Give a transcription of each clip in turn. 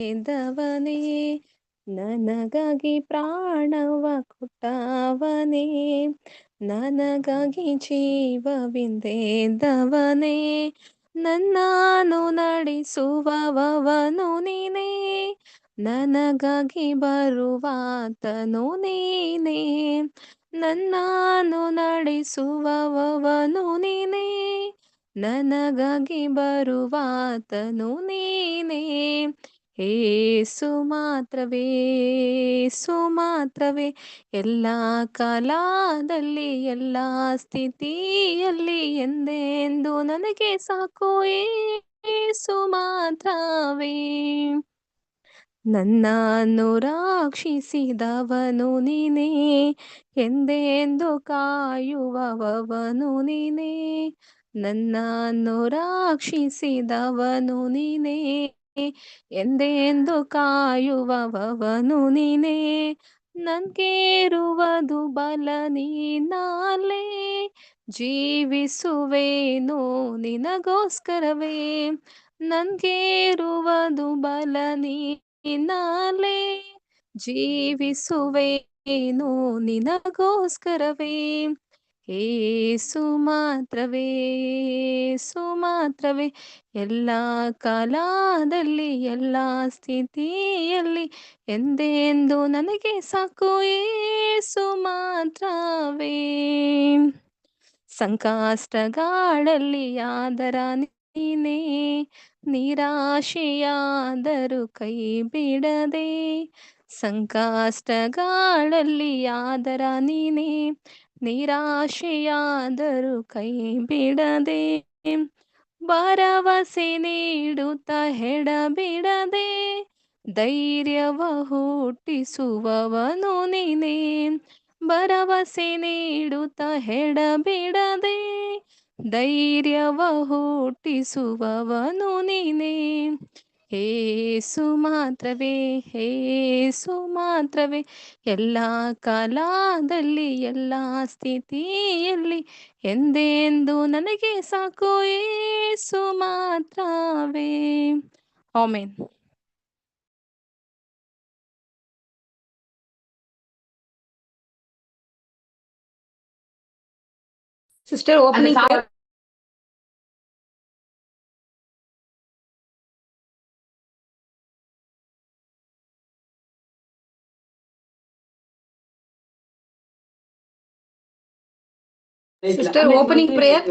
ದವನೇ ನನಗಾಗಿ ಪ್ರಾಣವ ಕೊಟ್ಟವನೇ, ನನಗಾಗಿ ಜೀವವಿಂದೇದವನೇ ನನ್ನನ್ನು ನಡೆಸುವವನು ನೀನೇ, ನನಗಾಗಿ ಬರುವಾತನು ನೀನೇ, ನನ್ನನ್ನು ನಡೆಸುವವನು ನೀನೇ, ನನಗಾಗಿ ಬರುವಾತನು ನೀನೇ ಏಸು ಮಾತ್ರವೇ ಏಸು ಮಾತ್ರವೇ ಎಲ್ಲ ಕಾಲದಲ್ಲಿ, ಎಲ್ಲ ಸ್ಥಿತಿಯಲ್ಲಿ ಎಂದೆಂದು ನನಗೆ ಸಾಕು ಏಸು ಮಾತ್ರವೇ ನನ್ನನ್ನು ರಕ್ಷಿಸಿದವನು ನೀನೇ, ಎಂದೆಂದು ಕಾಯುವವನು ನೀನೇ. ನನ್ನನ್ನು ರಕ್ಷಿಸಿದವನು ನೀನೇ ಎಂದೆಂದು ಕಾಯುವವನು ನೀನೇ? ನನ್ಗೇರುವುದು ಬಲ ನೀನಾಲೆ ಜೀವಿಸುವೇನು ನಿನಗೋಸ್ಕರವೇ? ನನ್ಗೇರುವುದು ಬಲ ನೀನಾಲೆ ಜೀವಿಸುವೇನು ನಿನಗೋಸ್ಕರವೇ? ಏಸು ಮಾತ್ರವೇ ಏಸು ಮಾತ್ರವೇ. ಎಲ್ಲ ಕಾಲದಲ್ಲಿ, ಎಲ್ಲ ಸ್ಥಿತಿಯಲ್ಲಿ ಎಂದೆಂದು ನನಗೆ ಸಾಕು ಏಸು ಮಾತ್ರವೇ. ಸಂಕಷ್ಟಗಳಲ್ಲಿ ಆದರ ನೀನೇ, ನಿರಾಶೆಯಾದರೂ ಕೈ ಬಿಡದೆ. ಸಂಕಷ್ಟಗಳಲ್ಲಿ ಆದರ ನೀನೇ ನಿರಾಶೆಯಾದರೂ ಕೈ ಬಿಡದೆ, ಭರವಸೆ ನೀಡುತ್ತ ಹೆಡಬಿಡದೆ ಧೈರ್ಯವ ಹುಟ್ಟಿಸುವವನು ನೀನೆ. ಭರವಸೆ ನೀಡುತ್ತ ಹೆಡಬಿಡದೆ ಧೈರ್ಯವ ಹುಟ್ಟಿಸುವವನು ನೀನೇ. ಏಸು ಮಾತ್ರವೇ ಏಸು ಮಾತ್ರವೇ ಎಲ್ಲ ಕಾಲದಲ್ಲಿ ಎಲ್ಲ ಸ್ಥಿತಿಯಲ್ಲಿ ಎಂದೆಂದು ನನಗೆ ಸಾಕು ಏಸು ಮಾತ್ರವೇ. Amen. Sister opening sister opening prayer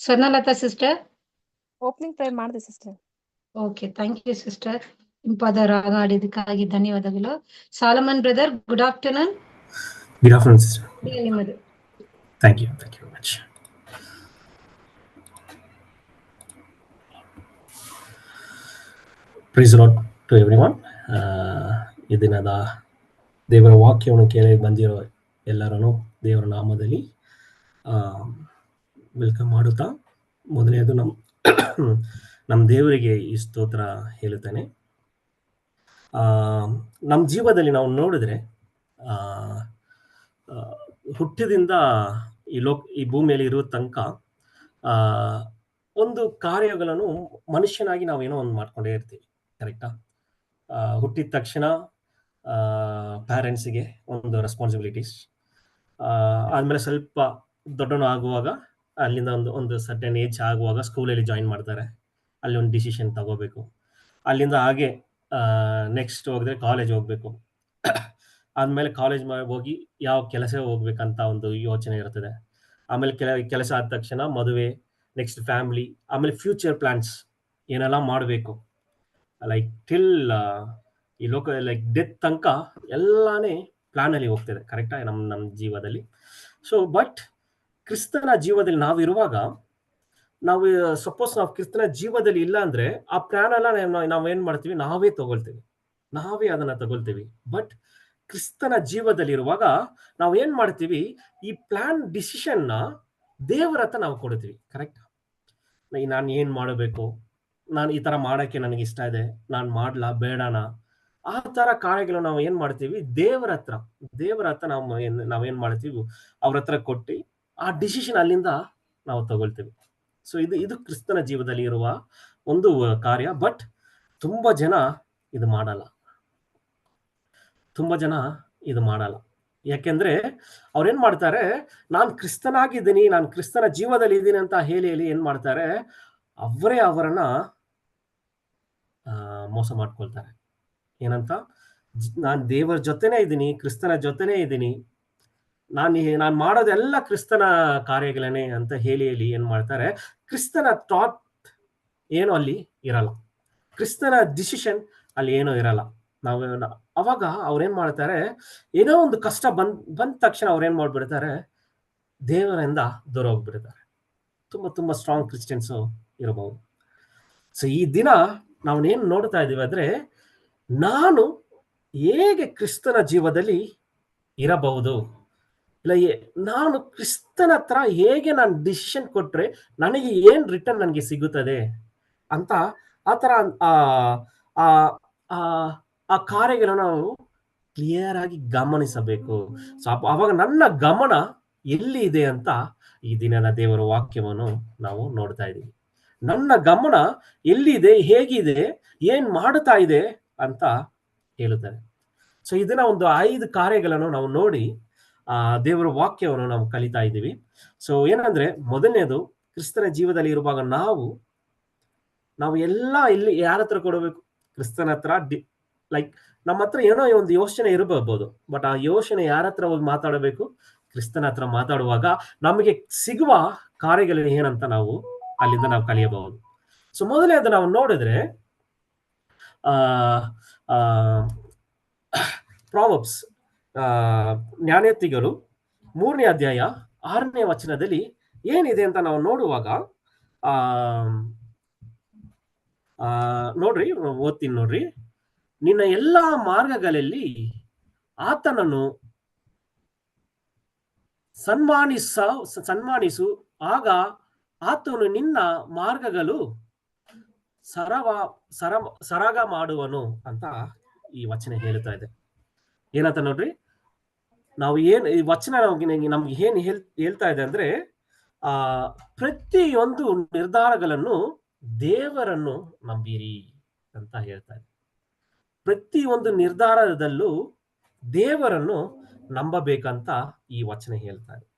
Swarnalatha sister opening prayer ಮಾಡಿದೆ sister okay thank you sister ಇಂಪಾದ ರಾಗ ಆಡಿದ್ದಕ್ಕಾಗಿ ಧನ್ಯವಾದಗಳು Solomon brother good afternoon Good afternoon, sister. ನಿಮ್ಮದು Thank you. Thank you very much. Praise the Lord to everyone. Uh, ಈ ದಿನದ ದೇವರ ವಾಕ್ಯವನ್ನು ಕೇಳಿ ಬಂದಿರೋ ಎಲ್ಲರನ್ನು ದೇವರ ನಾಮದಲ್ಲಿ ವೆಲ್ಕಮ್ ಮಾಡುತ್ತಾ? ಮೊದಲನೇದು ನಮ್ಮ ನಮ್ಮ ದೇವರಿಗೆ ಈ ಸ್ತೋತ್ರ ಹೇಳುತ್ತೇನೆ. ಆ, ನಮ್ಮ ಜೀವದಲ್ಲಿ ನಾವು ನೋಡಿದ್ರೆ ಆ, ಹುಟ್ಟಿದಿಂದ ಈ ಲೋಕ್ ಈ ಭೂಮಿಯಲ್ಲಿ ಇರುವ ತನಕ ಆ, ಒಂದು ಕಾರ್ಯಗಳನ್ನು ಮನುಷ್ಯನಾಗಿ ನಾವೇನೋ ಒಂದು ಮಾಡ್ಕೊಂಡೇ ಇರ್ತೀವಿ ಕರೆಕ್ಟಾ ಹುಟ್ಟಿದ ತಕ್ಷಣ ಪ್ಯಾರೆಂಟ್ಸಿಗೆ ಒಂದು ರೆಸ್ಪಾನ್ಸಿಬಿಲಿಟೀಸ್ ಆದಮೇಲೆ ಸ್ವಲ್ಪ ದೊಡ್ಡವನು ಆಗುವಾಗ, ಅಲ್ಲಿಂದ ಒಂದು ಒಂದು ಸರ್ಟನ್ ಏಜ್ ಆಗುವಾಗ ಸ್ಕೂಲಲ್ಲಿ ಜಾಯಿನ್ ಮಾಡ್ತಾರೆ. ಅಲ್ಲಿ ಒಂದು ಡಿಸಿಷನ್ ತಗೋಬೇಕು. ಅಲ್ಲಿಂದ ಹಾಗೆ ನೆಕ್ಸ್ಟ್ ಹೋಗಿದ್ರೆ ಕಾಲೇಜ್ ಹೋಗ್ಬೇಕು. ಆದ್ಮೇಲೆ ಕಾಲೇಜ್ ಹೋಗಿ ಯಾವ ಕೆಲಸ ಹೋಗ್ಬೇಕಂತ ಒಂದು ಯೋಚನೆ ಇರ್ತದೆ. ಆಮೇಲೆ ಕೆಲ, ಕೆಲಸ ಆದ ತಕ್ಷಣ ಮದುವೆ ನೆಕ್ಸ್ಟ್ ಫ್ಯಾಮಿಲಿ ಆಮೇಲೆ ಫ್ಯೂಚರ್ ಪ್ಲಾನ್ಸ್ ಏನೆಲ್ಲ ಮಾಡಬೇಕು. ಲೈಕ್ ಟಿಲ್ ಈ ಲೋಕ ಲೈಕ್ ಡೆತ್ ತನಕ ಎಲ್ಲಾನೇ ಪ್ಲಾನಲ್ಲಿ ಹೋಗ್ತಿದೆ. ಕರೆಕ್ಟಾಗಿ ನಮ್ಮ ನಮ್ಮ ಜೀವದಲ್ಲಿ. ಸೊ ಬಟ್ ಕ್ರಿಸ್ತನ ಜೀವದಲ್ಲಿ ನಾವಿರುವಾಗ ನಾವು ಸಪೋಸ್ ನಾವು ಕ್ರಿಸ್ತನ ಜೀವದಲ್ಲಿ ಇಲ್ಲ ಅಂದ್ರೆ ಆ ಪ್ಲಾನ್ ಎಲ್ಲ ನಾವು ನಾವೇನ್ ಮಾಡ್ತೀವಿ? ನಾವೇ ತಗೊಳ್ತೀವಿ. ನಾವೇ ಅದನ್ನ ತಗೊಳ್ತೀವಿ. ಬಟ್ ಕ್ರಿಸ್ತನ ಜೀವದಲ್ಲಿರುವಾಗ ನಾವು ಏನ್ ಮಾಡ್ತೀವಿ? ಈ ಪ್ಲಾನ್ ಡಿಸಿಷನ್ನ ದೇವರ ಹತ್ರ ನಾವು ಕೊಡ್ತೀವಿ ಕರೆಕ್ಟ್ ನಾನು ಏನ್ ಮಾಡಬೇಕು? ನಾನು ಈ ತರ ಮಾಡಕ್ಕೆ ನನಗೆ ಇಷ್ಟ ಇದೆ. ನಾನು ಮಾಡ್ಲಾ? ಬೇಡನಾ? ಆ ತರ ಕಾರ್ಯಗಳು ನಾವು ಏನ್ ಮಾಡ್ತೀವಿ? ದೇವರ ಹತ್ರ. ದೇವರ ಹತ್ರ ನಾವು ಏನ್, ನಾವೇನ್ ಮಾಡ್ತೀವಿ? ಅವ್ರ ಹತ್ರ ಕೊಟ್ಟು ಆ ಡಿಸಿಷನ್ ಅಲ್ಲಿಂದ ನಾವು ತಗೊಳ್ತೇವೆ. ಸೊ ಇದು ಇದು ಕ್ರಿಸ್ತನ ಜೀವದಲ್ಲಿ ಇರುವ ಒಂದು ಕಾರ್ಯ ಬಟ್ ತುಂಬಾ ಜನ ಇದು ಮಾಡಲ್ಲ. ತುಂಬಾ ಜನ ಇದು ಮಾಡಲ್ಲ. ಯಾಕೆಂದ್ರೆ ಅವ್ರೇನ್ ಮಾಡ್ತಾರೆ, ನಾನು ಕ್ರಿಸ್ತನಾಗಿದ್ದೀನಿ, ನಾನು ಕ್ರಿಸ್ತನ ಜೀವದಲ್ಲಿ ಇದ್ದೀನಿ ಅಂತ ಹೇಳಿ ಹೇಳಿ ಏನ್ ಮಾಡ್ತಾರೆ, ಅವರೇ ಅವರನ್ನ ಮೋಸ ಮಾಡ್ಕೊಳ್ತಾರೆ. ಏನಂತ ನಾನು ದೇವರ ಜೊತೆನೇ ಇದ್ದೀನಿ, ಕ್ರಿಸ್ತನ ಜೊತೆನೇ ಇದ್ದೀನಿ ನಾನು ನಾನು ಮಾಡೋದೆಲ್ಲ ಕ್ರಿಸ್ತನ ಕಾರ್ಯಗಳೇನೆ ಅಂತ ಹೇಳಿ ಹೇಳಿ ಏನ್ ಮಾಡ್ತಾರೆ? ಕ್ರಿಸ್ತನ ಥಾಟ್ ಏನು ಅಲ್ಲಿ ಇರಲ್ಲ. ಕ್ರಿಸ್ತನ ಡಿಸಿಷನ್ ಅಲ್ಲಿ ಏನೂ ಇರಲ್ಲ. ನಾವು ಅವಾಗ ಅವ್ರೇನ್ ಮಾಡ್ತಾರೆ? ಏನೋ ಒಂದು ಕಷ್ಟ ಬಂದ್, ಬಂದ ತಕ್ಷಣ ಅವ್ರೇನ್ ಮಾಡ್ಬಿಡ್ತಾರೆ? ದೇವರಿಂದ ದೂರ ಹೋಗ್ಬಿಡ್ತಾರೆ ತುಂಬಾ ತುಂಬಾ ಸ್ಟ್ರಾಂಗ್ ಕ್ರಿಶ್ಚಿಯನ್ಸ್ ಇರಬಹುದು ಸೊ ಈ ದಿನ ನಾವನ್ನೇನು ನೋಡ್ತಾ ಇದೀವಿ ಅಂದ್ರೆ, ನಾನು ಹೇಗೆ ಕ್ರಿಸ್ತನ ಜೀವದಲ್ಲಿ ಇರಬಹುದು? ಇಲ್ಲ ನಾನು ಕ್ರಿಸ್ತನ ಹತ್ರ ಹೇಗೆ ನಾನು ಡಿಸಿಷನ್ ಕೊಟ್ರೆ ನನಗೆ ಏನ್ ರಿಟರ್ನ್ ನನಗೆ ಸಿಗುತ್ತದೆ ಅಂತ ಆ ತರ ಆ ಕಾರ್ಯಗಳನ್ನು ನಾವು ಕ್ಲಿಯರ್ ಆಗಿ ಗಮನಿಸಬೇಕು. ಸೊ ಅವಾಗ ನನ್ನ ಗಮನ ಎಲ್ಲಿ ಇದೆ ಅಂತ ಈ ದಿನದ ದೇವರ ವಾಕ್ಯವನ್ನು ನಾವು ನೋಡ್ತಾ ಇದ್ದೀವಿ. ನನ್ನ ಗಮನ ಎಲ್ಲಿದೆ, ಹೇಗಿದೆ, ಏನ್ ಮಾಡುತ್ತಾ ಇದೆ ಅಂತ ಹೇಳುತ್ತಾರೆ. ಸೊ ಇದನ್ನ ಒಂದು ಐದು ಕಾರ್ಯಗಳನ್ನು ನಾವು ನೋಡಿ ದೇವರ ವಾಕ್ಯವನ್ನು ನಾವು ಕಲಿತಾ ಇದ್ದೀವಿ. ಸೊ ಏನಂದ್ರೆ ಮೊದಲನೇದು ಕ್ರಿಸ್ತನ ಜೀವದಲ್ಲಿ ಇರುವಾಗ ನಾವು ನಾವು ಎಲ್ಲ ಇಲ್ಲಿ ಯಾರ ಹತ್ರ ಕೊಡಬೇಕು? ಕ್ರಿಸ್ತನ ಹತ್ರ ಲೈಕ್ ನಮ್ಮ ಹತ್ರ ಏನೋ ಒಂದು ಯೋಚನೆ ಇರಬಹುದು ಬಟ್ ಆ ಯೋಚನೆ ಯಾರ ಹತ್ರ ಹೋಗಿ ಮಾತಾಡಬೇಕು? ಕ್ರಿಸ್ತನ ಹತ್ರ ಮಾತಾಡುವಾಗ ನಮಗೆ ಸಿಗುವ ಕಾರ್ಯಗಳು ಏನಂತ ನಾವು ಅಲ್ಲಿಂದ ನಾವು ಕಲಿಯಬಹುದು. ಸೊ ಅದು ನಾವು ನೋಡಿದ್ರೆ, ಆ ಪ್ರಾವಬ್ಸ್ ಜ್ಞಾನೇತಿಗಳು ಮೂರನೇ ಅಧ್ಯಾಯ ಆರನೇ ವಚನದಲ್ಲಿ ಏನಿದೆ ಅಂತ ನಾವು ನೋಡುವಾಗ ಆ, ನೋಡ್ರಿ, ಓದ್ತೀನಿ ನೋಡ್ರಿ. ನಿನ್ನ ಎಲ್ಲಾ ಮಾರ್ಗಗಳಲ್ಲಿ ಆತನನ್ನು ಸನ್ಮಾನಿಸ, ಸನ್ಮಾನಿಸು. ಆಗ ಆತನು ನಿನ್ನ ಮಾರ್ಗಗಳು ಸರವ, ಸರ, ಸರಾಗ ಮಾಡುವನು ಅಂತ ಈ ವಚನ ಹೇಳ್ತಾ ಇದೆ. ಏನಂತ ನೋಡ್ರಿ? ನಾವು ಏನ್ ಈ ವಚನ ನಮ್ಗೆ ನಮ್ಗೆ ಏನ್ ಹೇಳ್, ಹೇಳ್ತಾ ಇದೆ ಅಂದ್ರೆ, ಆ, ಪ್ರತಿಯೊಂದು ನಿರ್ಧಾರಗಳನ್ನು ದೇವರನ್ನು ನಂಬಿರಿ ಅಂತ ಹೇಳ್ತಾ ಇದೆ. ಪ್ರತಿಯೊಂದು ನಿರ್ಧಾರದಲ್ಲೂ ದೇವರನ್ನು ನಂಬಬೇಕಂತ ಈ ವಚನ ಹೇಳ್ತಾ ಇದೆ.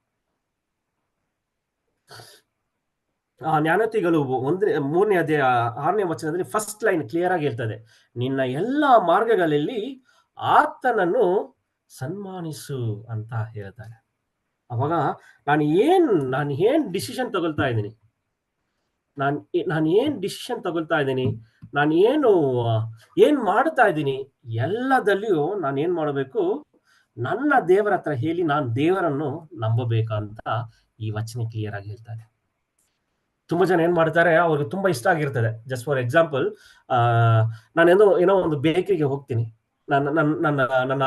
ಆ, ಜ್ಞಾನತಿಗಳು ಒಂದನೇ, ಮೂರನೇ ಅದೇ ಆರನೇ ವಚನದಲ್ಲಿ ಫಸ್ಟ್ ಲೈನ್ ಕ್ಲಿಯರ್ ಆಗಿ ಹೇಳ್ತದೆ ನಿನ್ನ ಎಲ್ಲಾ ಮಾರ್ಗಗಳಲ್ಲಿ ಆತನನ್ನು ಸನ್ಮಾನಿಸು ಅಂತ ಹೇಳ್ತಾರೆ. ಅವಾಗ ನಾನು ಏನ್ ನಾನು ಏನ್ ಡಿಸಿಷನ್ ತಗೊಳ್ತಾ ಇದ್ದೀನಿ? ನಾನು ನಾನು ಏನ್ ಡಿಸಿಷನ್ ತಗೊಳ್ತಾ ಇದ್ದೀನಿ? ನಾನು ಏನು, ಏನ್ ಮಾಡ್ತಾ ಇದ್ದೀನಿ? ಎಲ್ಲದಲ್ಲಿಯೂ ನಾನು ಏನ್ ಮಾಡಬೇಕು? ನನ್ನ ದೇವರ ಹತ್ರ ಹೇಳಿ ನಾನು ದೇವರನ್ನು ನಂಬಬೇಕಂತ ಈ ವಚನ ಕ್ಲಿಯರ್ ಆಗಿ ಹೇಳ್ತಾರೆ ತುಂಬಾ ಜನ ಏನ್ ಮಾಡ್ತಾರೆ, ಅವ್ರಿಗೆ ತುಂಬಾ ಇಷ್ಟ ಆಗಿರ್ತದೆ. ಜಸ್ಟ್ ಫಾರ್ ಎಕ್ಸಾಂಪಲ್ ಆ ನಾನೇನು ಏನೋ ಒಂದು ಬೇಕರಿಗೆ ಹೋಗ್ತೀನಿ. ನನ್ನ ನನ್ನ ನನ್ನ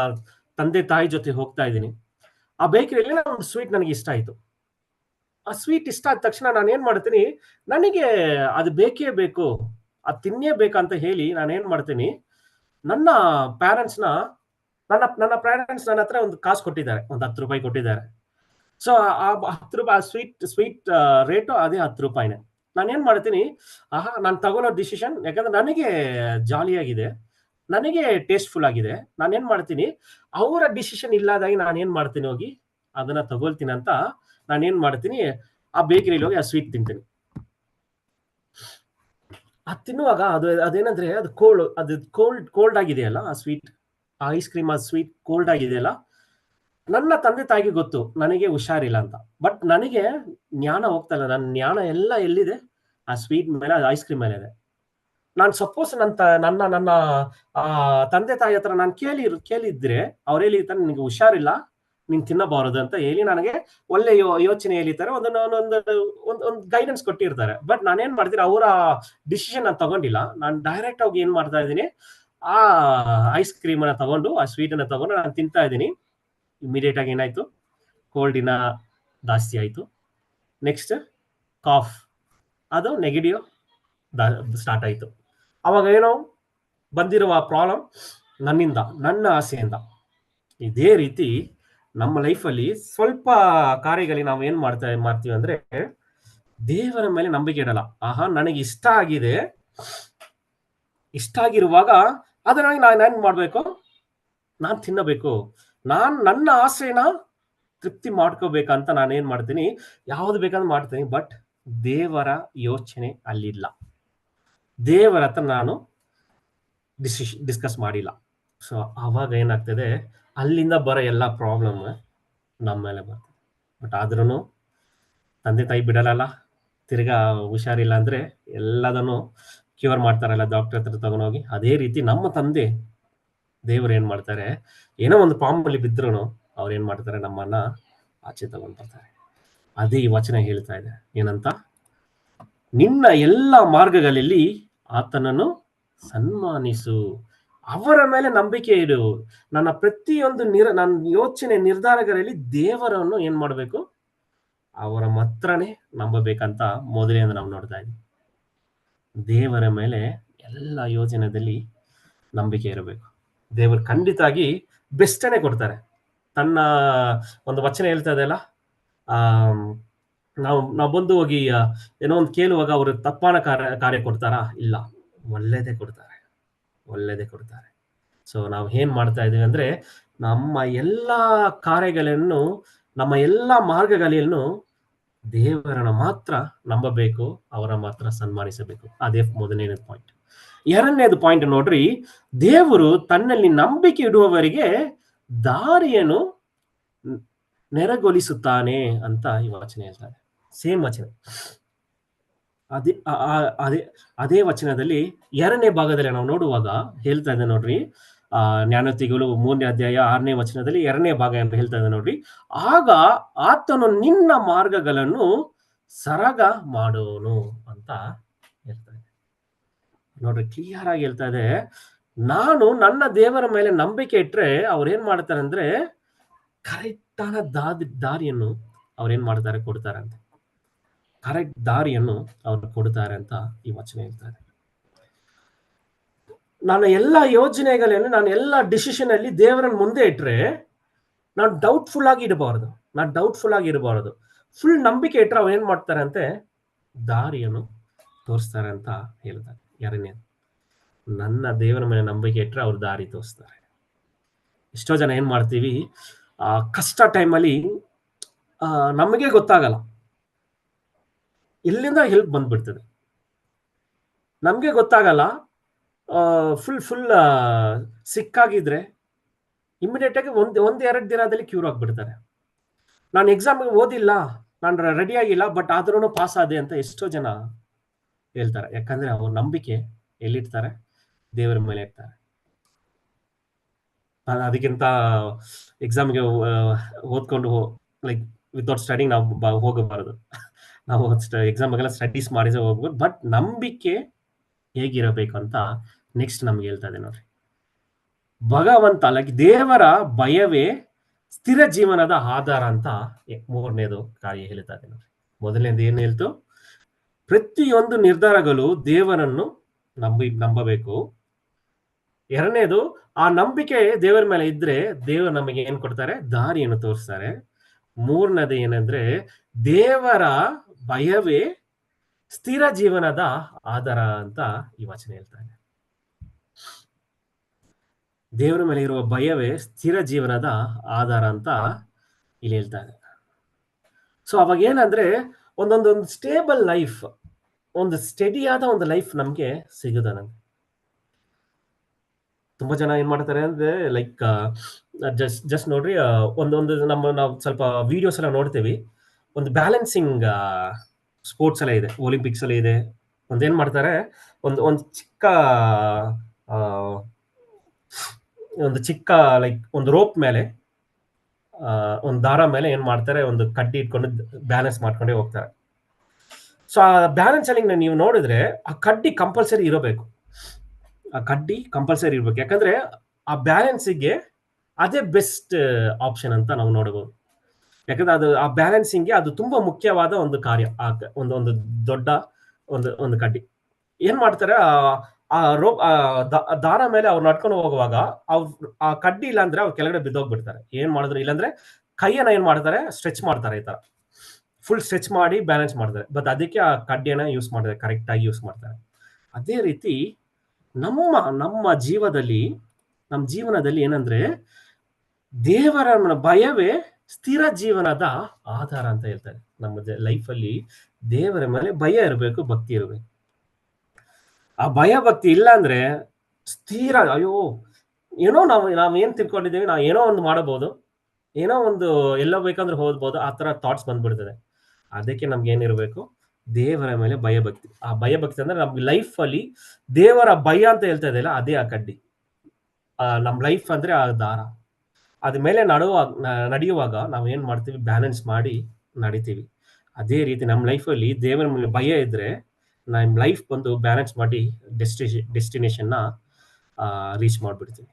ತಂದೆ ತಾಯಿ ಜೊತೆ ಹೋಗ್ತಾ ಇದ್ದೀನಿ. ಆ ಬೇಕರಿಯಲ್ಲಿ ಒಂದು ಸ್ವೀಟ್ ನನಗೆ ಇಷ್ಟ ಆಯ್ತು. ಆ ಸ್ವೀಟ್ ಇಷ್ಟ ಆದ ತಕ್ಷಣ ನಾನು ಏನ್ ಮಾಡ್ತೀನಿ, ನನಗೆ ಅದು ಬೇಕೇ ಬೇಕು, ಅದು ತಿನ್ನೇ ಬೇಕಂತ ಹೇಳಿ ನಾನು ಏನು ಮಾಡ್ತೀನಿ, ನನ್ನ ಪ್ಯಾರೆಂಟ್ಸ್ನ ನನ್ನ ನನ್ನ ಪ್ಯಾರೆಂಟ್ಸ್ ನನ್ನ ಹತ್ರ ಒಂದು ಕಾಸು ಕೊಟ್ಟಿದ್ದಾರೆ, ಒಂದು ಹತ್ತು ರೂಪಾಯಿ ಕೊಟ್ಟಿದ್ದಾರೆ. ಸೊ ಆ ಹತ್ತು ರೂಪಾಯಿ ಸ್ವೀಟ್ ಸ್ವೀಟ್ ರೇಟು ಅದೇ ಹತ್ತು ರೂಪಾಯಿನೇ. ನಾನು ಏನ್ ಮಾಡ್ತೀನಿ, ಆಹಾ, ನಾನು ತಗೊಳ್ಳೋ ಡಿಸಿಷನ್ ಯಾಕಂದ್ರೆ ನನಗೆ ಜಾಲಿಯಾಗಿದೆ. ನನಗೆ ಟೇಸ್ಟ್ಫುಲ್ ಆಗಿದೆ. ನಾನು ಏನ್ ಮಾಡ್ತೀನಿ? ಅವರ ಡಿಸಿಷನ್ ಇಲ್ಲದಾಗಿ ನಾನು ಏನ್ ಮಾಡ್ತೀನಿ ಹೋಗಿ? ಅದನ್ನ ತಗೊಳ್ತೀನಿ ಅಂತ ನಾನು ಏನ್ ಮಾಡ್ತೀನಿ? ಆ ಬೇಕರಿಲಿ ಹೋಗಿ ಆ ಸ್ವೀಟ್ ತಿಂತೀನಿ. ಅದು ತಿನ್ನುವಾಗ ಅದು ಅದೇನಂದ್ರೆ ಅದು ಕೋಲ್ಡ್ ಅದು ಕೋಲ್ಡ್ ಕೋಲ್ಡ್ ಆಗಿದೆಯಲ್ಲ ಆ ಸ್ವೀಟ್ ಐಸ್ ಕ್ರೀಮ್ ಆ ಸ್ವೀಟ್ ಕೋಲ್ಡ್ ಆಗಿದೆಯಲ್ಲ? ನನ್ನ ತಂದೆ ತಾಯಿಗೆ ಗೊತ್ತು, ನನಗೆ ಹುಷಾರಿಲ್ಲ ಅಂತ. ಬಟ್ ನನಗೆ ಜ್ಞಾನ ಹೋಗ್ತಲ್ಲ ನನ್ನ ಜ್ಞಾನ ಎಲ್ಲ ಎಲ್ಲಿದೆ? ಆ ಸ್ವೀಟ್ ಮೇಲೆ ಐಸ್ ಕ್ರೀಮ್ ಮೇಲೆ ಇದೆ ನಾನು ಸಪೋಸ್ ನನ್ನ ನನ್ನ ನನ್ನ ತಂದೆ, ತಾಯಿ ಹತ್ರ ನಾನು ಕೇಳಿ, ಕೇಳಿದ್ರೆ ಅವ್ರು ಹೇಳಿರ್ತಾರೆ ನಿನಗೆ ಹುಷಾರಿಲ್ಲ, ನೀನ್ ತಿನ್ನಬಾರದು ಅಂತ ಹೇಳಿ ನನಗೆ ಒಳ್ಳೆ ಯೋಚನೆ ಹೇಳಿರ್ತಾರೆ. ಒಂದು ನಾನೊಂದು ಒಂದು ಒಂದು ಗೈಡೆನ್ಸ್ ಕೊಟ್ಟಿರ್ತಾರೆ. ಬಟ್ ನಾನೇನ್ ಮಾಡ್ತೀನಿ, ಅವರ ಡಿಸಿಷನ್ ನಾನು ತಗೊಂಡಿಲ್ಲ. ನಾನು ಡೈರೆಕ್ಟ್ ಆಗಿ ಏನ್ ಮಾಡ್ತಾ ಇದ್ದೀನಿ, ಆ ಐಸ್ ಕ್ರೀಮ್ ಅನ್ನ ತಗೊಂಡು, ಆ ಸ್ವೀಟ್ ಅನ್ನ ತಗೊಂಡು ನಾನು ತಿಂತಾ ಇದ್ದೀನಿ. ಇಮಿಡಿಯೇಟ್ ಆಗಿ ಏನಾಯ್ತು? ಕೋಲ್ಡ್ ಇನ್ನ ಜಾಸ್ತಿ ಆಯ್ತು. ನೆಕ್ಸ್ಟ್ ಕಾಫ್ ಅದು ನೆಗೆಟಿವ್ ಸ್ಟಾರ್ಟ್ ಆಯ್ತು. ಅವಾಗ ಏನೋ ಬಂದಿರುವ ಪ್ರಾಬ್ಲಮ್ ನನ್ನಿಂದ, ನನ್ನ ಆಸೆಯಿಂದ. ಇದೇ ರೀತಿ ನಮ್ಮ ಲೈಫಲ್ಲಿ ಸ್ವಲ್ಪ ಕಾರ್ಯಗಳಿಗೆ ನಾವು ಏನು ಮಾಡ್ತಾ, ಮಾಡ್ತೀವಿ ಅಂದ್ರೆ ದೇವರ ಮೇಲೆ ನಂಬಿಕೆ ಇಡಲ್ಲ. ಆಹಾ, ನನಗೆ ಇಷ್ಟ ಆಗಿದೆ. ಇಷ್ಟ ಆಗಿರುವಾಗ ಅದನ್ನಾಗಿ ನಾನು ಏನು ಮಾಡಬೇಕು? ನಾನು ತಿನ್ನಬೇಕು. ನಾನು ನನ್ನ ಆಸೆನ ತೃಪ್ತಿ ಮಾಡ್ಕೋಬೇಕಂತ ನಾನು ಏನು ಮಾಡ್ತೀನಿ? ಯಾವುದು ಬೇಕಾದ್ರೂ ಮಾಡ್ತೀನಿ. ಬಟ್ ದೇವರ ಯೋಚನೆ ಅಲ್ಲಿಲ್ಲ. ದೇವರ ಹತ್ರ ನಾನು ಡಿಸಿಷ್ ಡಿಸ್ಕಸ್ ಮಾಡಿಲ್ಲ. ಸೊ ಆವಾಗ ಏನಾಗ್ತದೆ, ಅಲ್ಲಿಂದ ಬರೋ ಎಲ್ಲ ಪ್ರಾಬ್ಲಮ್ ನಮ್ಮ ಮೇಲೆ ಬರ್ತದೆ. ಬಟ್ ಆದ್ರೂ ತಂದೆ ತಾಯಿ ಬಿಡಲ್ಲ ತಿರ್ಗಾ ಹುಷಾರಿಲ್ಲ ಅಂದ್ರೆ ಎಲ್ಲದನ್ನು ಕ್ಯೂರ್ ಮಾಡ್ತಾರಲ್ಲ ಡಾಕ್ಟರ್ ಹತ್ರ ತಗೊಂಡೋಗಿ. ಅದೇ ರೀತಿ ನಮ್ಮ ತಂದೆ ದೇವರು ಏನ್ ಮಾಡ್ತಾರೆ, ಏನೋ ಒಂದು ಪಾಂಬಲ್ಲಿ ಬಿದ್ರು ಅವ್ರು ಏನ್ ಮಾಡ್ತಾರೆ, ನಮ್ಮನ್ನ ಆಚೆ ತಗೊಂಡ್ ಬರ್ತಾರೆ. ಅದೇ ಈ ವಚನ ಹೇಳ್ತಾ ಇದೆ. ಏನಂತ? ನಿನ್ನ ಎಲ್ಲ ಮಾರ್ಗಗಳಲ್ಲಿ ಆತನನ್ನು ಸನ್ಮಾನಿಸು. ಅವರ ಮೇಲೆ ನಂಬಿಕೆ ಇಡು. ನನ್ನ ಪ್ರತಿಯೊಂದು ನಿರ, ನನ್ನ ಯೋಚನೆ ನಿರ್ಧಾರಗಳಲ್ಲಿ ದೇವರನ್ನು ಏನ್ ಮಾಡಬೇಕು? ಅವರ ಮಾತ್ರನೇ ನಂಬಬೇಕಂತ ಮೊದಲೇ ನಾವು ನೋಡ್ತಾ ಇದ್ದೀವಿ. ದೇವರ ಮೇಲೆ ಎಲ್ಲ ಯೋಜನೆಯಲ್ಲಿ ನಂಬಿಕೆ ಇರಬೇಕು. ದೇವರು ಖಂಡಿತಾಗಿ ಬೆಸ್ಟನೇ ಕೊಡ್ತಾರೆ. ತನ್ನ ಒಂದು ವಚನ ಹೇಳ್ತಾ ಇದೆಯಲ್ಲ ಆ ನಾವು ನಾವು ಬಂದು ಹೋಗಿ ಏನೋ ಒಂದು ಕೇಳುವಾಗ ಅವರು ತಪ್ಪಾನ ಕಾರ್ಯ ಕಾರ್ಯ ಕೊಡ್ತಾರಾ? ಇಲ್ಲ. ಒಳ್ಳೇದೇ ಕೊಡ್ತಾರೆ. ಒಳ್ಳೇದೇ ಕೊಡ್ತಾರೆ. ಸೊ ನಾವು ಏನ್ ಮಾಡ್ತಾ ಇದೀವಿ ಅಂದ್ರೆ, ನಮ್ಮ ಎಲ್ಲ ಕಾರ್ಯಗಳನ್ನು, ನಮ್ಮ ಎಲ್ಲ ಮಾರ್ಗಗಳನ್ನು ದೇವರನ್ನ ಮಾತ್ರ ನಂಬಬೇಕು ಅವರ ಮಾತ್ರ ಸನ್ಮಾನಿಸಬೇಕು. ಅದೇ ಮೊದಲನೇದು ಪಾಯಿಂಟ್ ಎರಡನೇದು ಪಾಯಿಂಟ್ ನೋಡ್ರಿ, ದೇವರು ತನ್ನಲ್ಲಿ ನಂಬಿಕೆ ಇಡುವವರಿಗೆ ದಾರಿಯನ್ನು ನೆರಗೊಲಿಸುತ್ತಾನೆ ಅಂತ ಈ ವಾಚನೆ ಹೇಳ್ತಾರೆ ಸೇಮ್ ವಚನ. ಅದೇ ಅದೇ ಅದೇ ವಚನದಲ್ಲಿ ಎರಡನೇ ಭಾಗದಲ್ಲಿ ನಾವು ನೋಡುವಾಗ ಹೇಳ್ತಾ ಇದೆ ನೋಡ್ರಿ, ಆ ಜ್ಞಾನತಿಗಳು ಮೂರನೇ ಅಧ್ಯಾಯ ಆರನೇ ವಚನದಲ್ಲಿ ಎರಡನೇ ಭಾಗ ಅಂತ ಹೇಳ್ತಾ ಇದೆ ನೋಡ್ರಿ. ಆಗ ಆತನು ನಿನ್ನ ಮಾರ್ಗಗಳನ್ನು ಸರಗ ಮಾಡೋನು ಅಂತ ಹೇಳ್ತಾ ಇದೆ ನೋಡ್ರಿ ಕ್ಲಿಯರ್ ಆಗಿ ಹೇಳ್ತಾ ಇದೆ ನಾನು ನನ್ನ ದೇವರ ಮೇಲೆ ನಂಬಿಕೆ ಇಟ್ಟರೆ ಅವ್ರು ಏನ್ ಮಾಡ್ತಾರೆ ಅಂದ್ರೆ ಕರೆಕ್ಟ್ ಆದ ದಾರಿಯನ್ನು ಅವ್ರೇನ್ ಮಾಡ್ತಾರೆ, ಕೊಡ್ತಾರಂತೆ. ಕರೆಕ್ಟ್ ದಾರಿಯನ್ನು ಅವರು ಕೊಡ್ತಾರೆ ಅಂತ ಈ ವಚನ ಹೇಳ್ತಾರೆ. ನಾನು ಎಲ್ಲ ಯೋಜನೆಗಳನ್ನು ನಾನು ಎಲ್ಲ ಡಿಸಿಷನ್ ಅಲ್ಲಿ ದೇವರನ್ನ ಮುಂದೆ ಇಟ್ಟರೆ ನಾನು ಡೌಟ್ಫುಲ್ ಆಗಿ ಇಡಬಾರದು ನಾನು ಡೌಟ್ಫುಲ್ ಆಗಿ ಇರಬಾರದು. ಫುಲ್ ನಂಬಿಕೆ ಇಟ್ಟರೆ ಅವ್ರು ಏನ್ ಮಾಡ್ತಾರೆ ಅಂತೆ? ದಾರಿಯನ್ನು ತೋರಿಸ್ತಾರೆ ಅಂತ ಹೇಳ್ತಾರೆ. ಯಾರನ್ನೇ ನನ್ನ ದೇವರ ಮೇಲೆ ನಂಬಿಕೆ ಇಟ್ಟರೆ ಅವ್ರು ದಾರಿ ತೋರಿಸ್ತಾರೆ. ಎಷ್ಟೋ ಜನ ಏನ್ ಮಾಡ್ತೀವಿ, ಆ ಕಷ್ಟ ಟೈಮಲ್ಲಿ ನಮಗೆ ಗೊತ್ತಾಗಲ್ಲ. ಎಲ್ಲಿಂದ ಹೆಲ್ಪ್ ಬಂದ್ಬಿಡ್ತದೆ. ನಮಗೆ ಗೊತ್ತಾಗಲ್ಲ ಫುಲ್ ಫುಲ್ ಸಿಕ್ಕಾಗಿದ್ರೆ ಇಮಿಡಿಯೇಟ್ ಆಗಿ ಒಂದು, ಒಂದ್ ಎರಡು ದಿನದಲ್ಲಿ ಕ್ಯೂರ್ ಆಗಿಬಿಡ್ತಾರೆ. ನಾನು ಎಕ್ಸಾಮ್ಗೆ ಓದಿಲ್ಲ, ನಾನು ರೆಡಿ ಆಗಿಲ್ಲ ಬಟ್ ಆದ್ರೂ ಪಾಸ್ ಆದೆ ಅಂತ ಎಷ್ಟೋ ಜನ ಹೇಳ್ತಾರೆ. ಯಾಕಂದ್ರೆ ಅವ್ರ ನಂಬಿಕೆ ಎಲ್ಲಿಡ್ತಾರೆ? ದೇವರ ಮೇಲೆ ಇರ್ತಾರೆ ನಾನು ಅದಕ್ಕಿಂತ ಎಕ್ಸಾಮ್ಗೆ ಓದ್ಕೊಂಡು ಲೈಕ್ ವಿತೌಟ್ ಸ್ಟಡಿಂಗ್ ನಾವು ಹೋಗಬಾರದು. ನಾವು ಎಕ್ಸಾಮ್ಗೆಲ್ಲ ಸ್ಟಡೀಸ್ ಮಾಡಿದ್ರೆ ಹೋಗ್ಬೋದು. ಬಟ್ ನಂಬಿಕೆ ಹೇಗಿರಬೇಕು ಅಂತ ನೆಕ್ಸ್ಟ್ ನಮ್ಗೆ ಹೇಳ್ತಾ ಇದೆ ನೋಡ್ರಿ. ಭಗವಂತ ಲೈಕ್ ದೇವರ ಭಯವೇ ಸ್ಥಿರ ಜೀವನದ ಆಧಾರ ಅಂತ ಮೂರನೇದು ಕಾರ್ಯ ಹೇಳ್ತಾ ಇದೆ ನೋಡ್ರಿ. ಮೊದಲನೇದು ಏನ್ ಹೇಳ್ತು? ಪ್ರತಿಯೊಂದು ನಿರ್ಧಾರಗಳು ದೇವರನ್ನು ನಂಬಿ, ನಂಬಬೇಕು. ಎರಡನೇದು, ಆ ನಂಬಿಕೆ ದೇವರ ಮೇಲೆ ಇದ್ರೆ ದೇವರು ನಮಗೆ ಏನ್ ಕೊಡ್ತಾರೆ? ದಾರಿಯನ್ನು ತೋರಿಸ್ತಾರೆ. ಮೂರನೇದು ಏನಂದ್ರೆ ದೇವರ ಭಯವೇ ಸ್ಥಿರ ಜೀವನದ ಆಧಾರ ಅಂತ ಈ ವಚನ ಹೇಳ್ತಾ ಇದೆ. ದೇವರ ಮೇಲೆ ಇರುವ ಭಯವೇ ಸ್ಥಿರ ಜೀವನದ ಆಧಾರ ಅಂತ ಇಲ್ಲಿ ಹೇಳ್ತಾ ಇದೆ. ಸೊ ಅವಾಗ ಏನಂದ್ರೆ ಒಂದೊಂದೊಂದು ಸ್ಟೇಬಲ್ ಲೈಫ್ ಒಂದು ಸ್ಟಡಿಯಾದ ಒಂದು ಲೈಫ್ ನಮ್ಗೆ ಸಿಗುದ ನಂಗೆ. ತುಂಬಾ ಜನ ಏನ್ ಮಾಡ್ತಾರೆ ಅಂದ್ರೆ ಲೈಕ್ ಜಸ್ಟ್ ಜಸ್ಟ್ ನೋಡ್ರಿ ಒಂದೊಂದು ನಮ್ಮ, ನಾವು ಸ್ವಲ್ಪ ವಿಡಿಯೋಸ್ ಎಲ್ಲ ನೋಡ್ತೀವಿ. ಒಂದು ಬ್ಯಾಲೆನ್ಸಿಂಗ್ ಸ್ಪೋರ್ಟ್ಸ್ ಎಲ್ಲ ಇದೆ ಒಲಿಂಪಿಕ್ಸ್ ಎಲ್ಲ ಇದೆ. ಒಂದೇನ್ ಮಾಡ್ತಾರೆ, ಒಂದು ಒಂದು ಚಿಕ್ಕ ಒಂದು ಚಿಕ್ಕ ಲೈಕ್ ಒಂದು ರೋಪ್ ಮೇಲೆ ಒಂದು ದಾರ ಮೇಲೆ ಏನ್ ಮಾಡ್ತಾರೆ, ಒಂದು ಕಡ್ಡಿ ಇಟ್ಕೊಂಡು ಬ್ಯಾಲೆನ್ಸ್ ಮಾಡ್ಕೊಂಡೇ ಹೋಗ್ತಾರೆ. ಸೊ ಆ ಬ್ಯಾಲೆನ್ಸ್ ಅಲ್ಲಿ ನೀವು ನೋಡಿದ್ರೆ, ಆ ಕಡ್ಡಿ ಕಂಪಲ್ಸರಿ ಇರಬೇಕು. ಆ ಕಡ್ಡಿ ಕಂಪಲ್ಸರಿ ಇರಬೇಕು. ಯಾಕಂದ್ರೆ, ಆ ಬ್ಯಾಲೆನ್ಸಿಗೆ ಅದೇ ಬೆಸ್ಟ್ ಆಪ್ಷನ್ ಅಂತ ನಾವು ನೋಡಬಹುದು. ಯಾಕಂದ್ರೆ ಅದು ಆ ಬ್ಯಾಲೆನ್ಸಿಂಗ್ಗೆ ಅದು ತುಂಬಾ ಮುಖ್ಯವಾದ ಒಂದು ಕಾರ್ಯ, ಆ ಒಂದು ಒಂದು ದೊಡ್ಡ ಒಂದು ಒಂದು ಕಡ್ಡಿ ಏನ್ ಮಾಡ್ತಾರೆ, ಆ- ದ- ದಾರ ಮೇಲೆ ಅವ್ರು ನಡ್ಕೊಂಡು ಹೋಗುವಾಗ ಅವ್ರು, ಆ ಕಡ್ಡಿ ಇಲ್ಲ ಅಂದ್ರೆ ಅವ್ರು ಕೆಳಗಡೆ ಬಿದ್ದೋಗ್ಬಿಡ್ತಾರೆ. ಏನ್ ಮಾಡಿದ್ರು, ಇಲ್ಲಾಂದ್ರೆ ಕೈಯನ್ನ ಏನ್ ಮಾಡ್ತಾರೆ, ಸ್ಟ್ರೆಚ್ ಮಾಡ್ತಾರೆ ಈ ತರ. ಫುಲ್ ಸ್ಟ್ರೆಚ್ ಮಾಡಿ ಬ್ಯಾಲೆನ್ಸ್ ಮಾಡ್ತಾರೆ. ಬಟ್ ಅದಕ್ಕೆ ಆ ಕಡ್ಡಿಯನ್ನ ಯೂಸ್ ಮಾಡ್ತಾರೆ ಕರೆಕ್ಟ್ ಆಗಿ ಯೂಸ್ ಮಾಡ್ತಾರೆ. ಅದೇ ರೀತಿ ನಮ್ಮ ನಮ್ಮ ಜೀವದಲ್ಲಿ, ನಮ್ಮ ಜೀವನದಲ್ಲಿ ಏನಂದ್ರೆ ದೇವರ ಭಯವೇ ಸ್ಥಿರ ಜೀವನದ ಆಧಾರ ಅಂತ ಹೇಳ್ತಾರೆ. ನಮ್ಮ ಲೈಫಲ್ಲಿ ದೇವರ ಮೇಲೆ ಭಯ ಇರಬೇಕು, ಭಕ್ತಿ ಇರಬೇಕು. ಆ ಭಯ, ಭಕ್ತಿ ಇಲ್ಲ ಅಂದ್ರೆ ಸ್ಥಿರ, ಅಯ್ಯೋ, ಏನೋ ನಾವು ನಾವು ಏನ್ ತಿಳ್ಕೊಂಡಿದ್ದೀವಿ, ನಾವು ಏನೋ ಒಂದು ಮಾಡಬಹುದು, ಏನೋ ಒಂದು ಎಲ್ಲ ಬೇಕಂದ್ರೆ ಹೋಗ್ಬೋದು, ಆ ತರ ಥಾಟ್ಸ್ ಬಂದ್ಬಿಡ್ತದೆ. ಅದಕ್ಕೆ ನಮ್ಗೆ ಏನಿರಬೇಕು, ದೇವರ ಮೇಲೆ ಭಯ, ಭಕ್ತಿ. ಆ ಭಯ, ಭಕ್ತಿ ಅಂದ್ರೆ ನಮ್ಗೆ ಲೈಫ್ ಅಲ್ಲಿ ದೇವರ ಭಯ ಅಂತ ಹೇಳ್ತಾ ಇದೆಯಲ್ಲ, ಅದೇ ಆ ಕಡ್ಡಿ. ನಮ್ ಲೈಫ್ ಅಂದ್ರೆ ಆ ದಾರ. ಅದ ಮೇಲೆ ನಡುವಾಗ ನಡೆಯುವಾಗ ನಾವು ಏನ್ ಮಾಡ್ತೀವಿ? ಬ್ಯಾಲೆನ್ಸ್ ಮಾಡಿ ನಡಿತೀವಿ. ಅದೇ ರೀತಿ ನಮ್ಮ ಲೈಫಲ್ಲಿ ದೇವರ ಮೇಲೆ ಭಯ ಇದ್ರೆ ನಮ್ಮ ಲೈಫ್ ಬಂದು ಬ್ಯಾಲೆನ್ಸ್ ಮಾಡಿ ಡೆಸ್ಟಿನೇಷನ್ ಡೆಸ್ಟಿನೇಷನ್ನ ರೀಚ್ ಮಾಡ್ಬಿಡ್ತೀವಿ.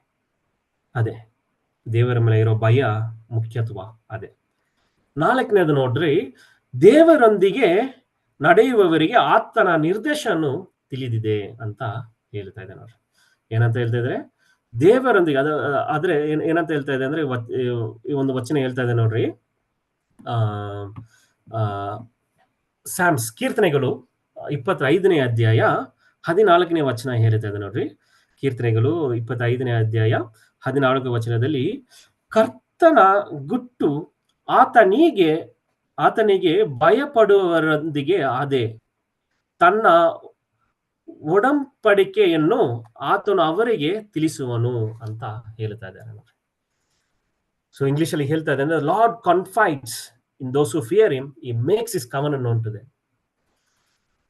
ಅದೇ. ದೇವರ ಮೇಲೆ ಇರೋ ಭಯ ಮುಖ್ಯತ್ವ ಅದೇ. ನಾಲ್ಕನೇದು ನೋಡ್ರಿ, ದೇವರೊಂದಿಗೆ ನಡೆಯುವವರಿಗೆ ಆತನ ನಿರ್ದೇಶನ ತಿಳಿದಿದೆ ಅಂತ ಹೇಳ್ತಾ ಇದ್ದಾರೆ ನೋಡ್ರಿ ಏನಂತ ಹೇಳ್ತಾ ಇದ್ರೆ ದೇವರೊಂದಿಗೆ, ಅದು, ಆದ್ರೆ ಏನ್- ಏನಂತ ಹೇಳ್ತಾ ಇದೆ ಅಂದ್ರೆ ಈ ಒಂದು ವಚನ ಹೇಳ್ತಾ ಇದೆ ನೋಡ್ರಿ. ಸ್ಯಾಮ್ಸ್ ಕೀರ್ತನೆಗಳು, ಇಪ್ಪತ್ತೈದನೇ ಅಧ್ಯಾಯ ಹದಿನಾಲ್ಕನೇ ವಚನ ಹೇಳ್ತಾ ಇದೆ ನೋಡ್ರಿ. ಕೀರ್ತನೆಗಳು, ಇಪ್ಪತ್ತೈದನೇ ಅಧ್ಯಾಯ ಹದಿನಾಲ್ಕು ವಚನದಲ್ಲಿ, ಕರ್ತನ ಗುಟ್ಟು ಆತನಿಗೆ ಆತನಿಗೆ ಭಯಪಡುವವರೊಂದಿಗೆ ಅದೇ ತನ್ನ ಒಡಂಬಡಿಕೆಯನ್ನು ಆತನು ಅವರಿಗೆ ತಿಳಿಸುವನು ಅಂತ ಹೇಳ್ತಾ ಇದ್ದಾರೆ ಸೊ ಇಂಗ್ಲಿಷ್ ಅಲ್ಲಿ ಹೇಳ್ತಾ ಇದೆ ಅಂದ್ರೆ lord confides in those who fear him he makes his covenant known to them